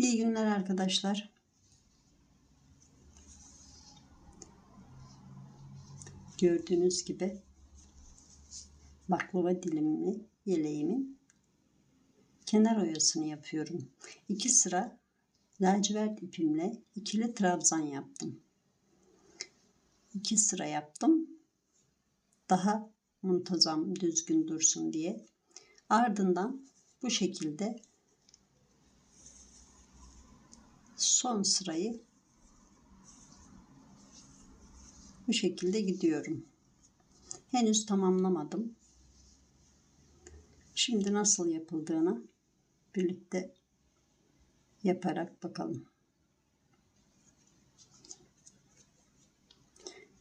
İyi günler arkadaşlar. Gördüğünüz gibi baklava dilimli yeleğimin kenar oyasını yapıyorum. İki sıra lacivert ipimle ikili trabzan yaptım. İki sıra yaptım. Daha muntazam düzgün dursun diye. Ardından bu şekilde son sırayı bu şekilde gidiyorum. Henüz tamamlamadım. Şimdi nasıl yapıldığını birlikte yaparak bakalım.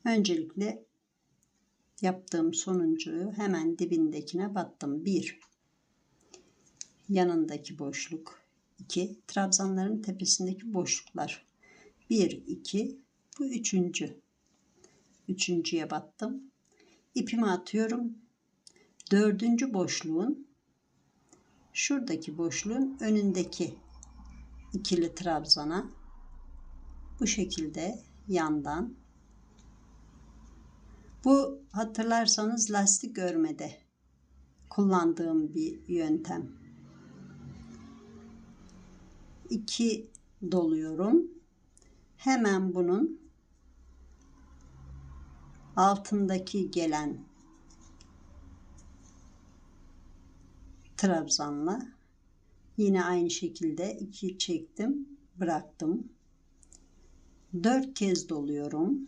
Öncelikle yaptığım sonuncuyu hemen dibindekine battım. 1 yanındaki boşluk 2 trabzanların tepesindeki boşluklar. 1 2 bu üçüncü. Üçüncüye battım. İpimi atıyorum. Dördüncü boşluğun şuradaki boşluğun önündeki ikili trabzana bu şekilde yandan. Bu hatırlarsanız lastik örmede kullandığım bir yöntem. 2 doluyorum. Hemen bunun altındaki gelen trabzanla yine aynı şekilde iki çektim bıraktım. Dört kez doluyorum.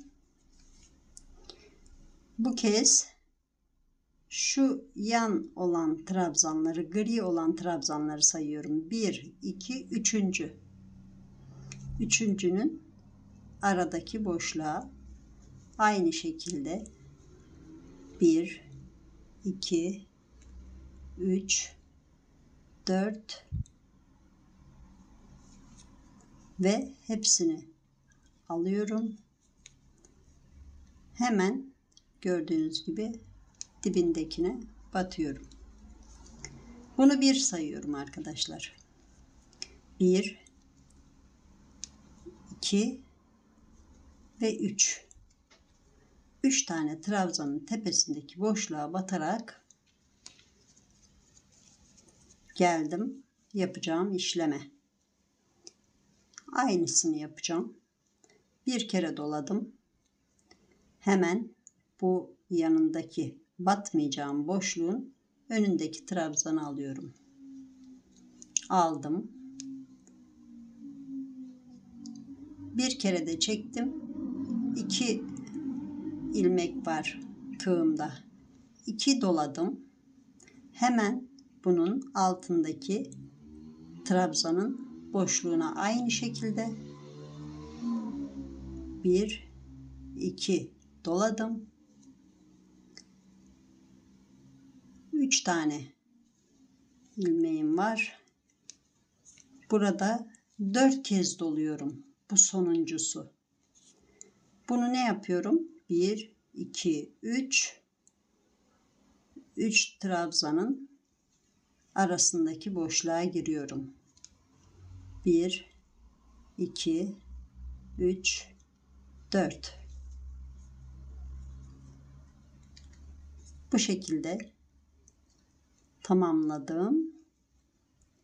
Bu kez şu yan olan trabzanları, gri olan trabzanları sayıyorum. 1, 2, 3. Üçüncünün aradaki boşluğa aynı şekilde 1, 2, 3, 4 ve hepsini alıyorum. Hemen gördüğünüz gibi dibindekine batıyorum. Bunu bir sayıyorum arkadaşlar. 1 2 ve 3 3 tane trabzanın tepesindeki boşluğa batarak geldim yapacağım işleme. Aynısını yapacağım. Bir kere doladım. Hemen bu yanındaki batmayacağım boşluğun önündeki trabzanı alıyorum. Aldım. Bir kere de çektim. İki ilmek var tığımda. İki doladım. Hemen bunun altındaki trabzanın boşluğuna aynı şekilde bir iki doladım 3 tane ilmeğim var. Burada 4 kez doluyorum. Bu sonuncusu. Bunu ne yapıyorum? 1 2 3 3 trabzanın arasındaki boşluğa giriyorum. 1 2 3 4 Bu şekilde tamamladım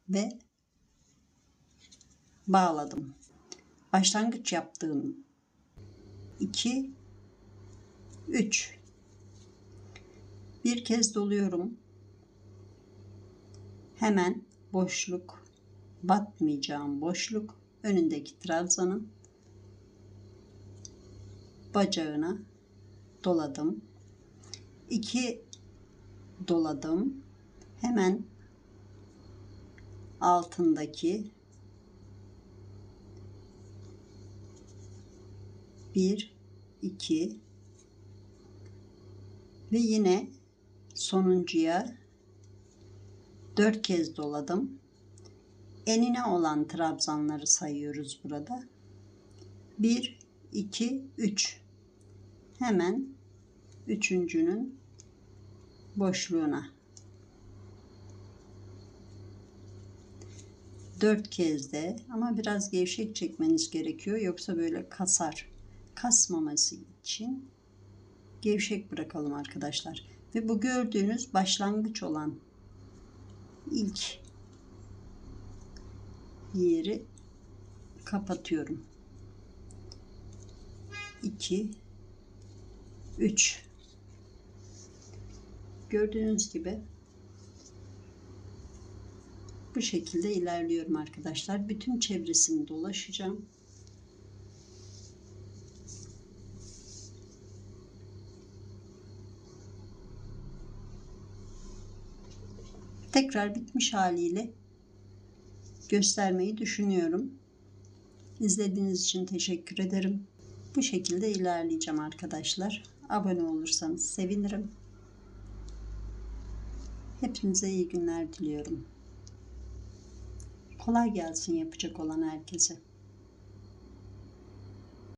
ve bağladım. Başlangıç yaptığım 2 3 bir kez doluyorum. Hemen boşluk batmayacağım boşluk önündeki trabzanın bacağına doladım. 2 doladım hemen altındaki bir iki ve yine sonuncuya dört kez doladım. Enine olan trabzanları sayıyoruz burada. Bir, iki, üç. Hemen üçüncünün boşluğuna Dört kez de ama biraz gevşek çekmeniz gerekiyor yoksa böyle kasar. Kasmaması için gevşek bırakalım arkadaşlar. Ve bu gördüğünüz başlangıç olan ilk yeri kapatıyorum. 2 3 Gördüğünüz gibi bu şekilde ilerliyorum arkadaşlar. Bütün çevresini dolaşacağım. Tekrar bitmiş haliyle göstermeyi düşünüyorum. İzlediğiniz için teşekkür ederim. Bu şekilde ilerleyeceğim arkadaşlar. Abone olursanız sevinirim. Hepinize iyi günler diliyorum. Kolay gelsin yapacak olan herkese.